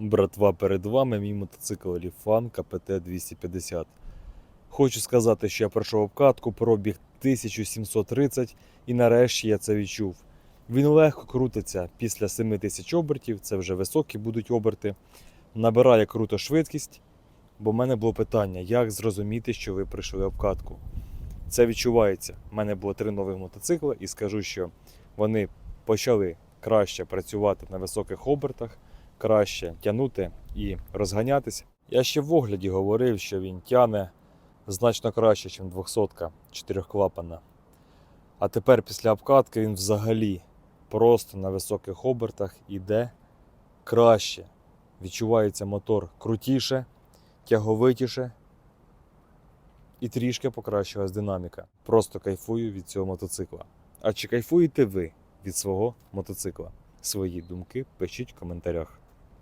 Братва, перед вами мій мотоцикл Ліфан КПТ 250. Хочу сказати, що я пройшов обкатку, пробіг 1730 і нарешті я це відчув. Він легко крутиться після 7000 обертів, це вже високі будуть оберти. Набирає круто швидкість, бо в мене було питання, як зрозуміти, що ви пройшли обкатку. Це відчувається. У мене було три нових мотоцикли, і скажу, що вони почали краще працювати на високих обертах, краще тягнути і розганятися. Я ще в огляді говорив, що він тяне значно краще, ніж 200 чотирьохклапана. А тепер після обкатки він взагалі просто на високих обертах іде краще. Відчувається мотор крутіше, тяговитіше і трішки покращилась динаміка. Просто кайфую від цього мотоцикла. А чи кайфуєте ви від свого мотоцикла? Свої думки пишіть в коментарях.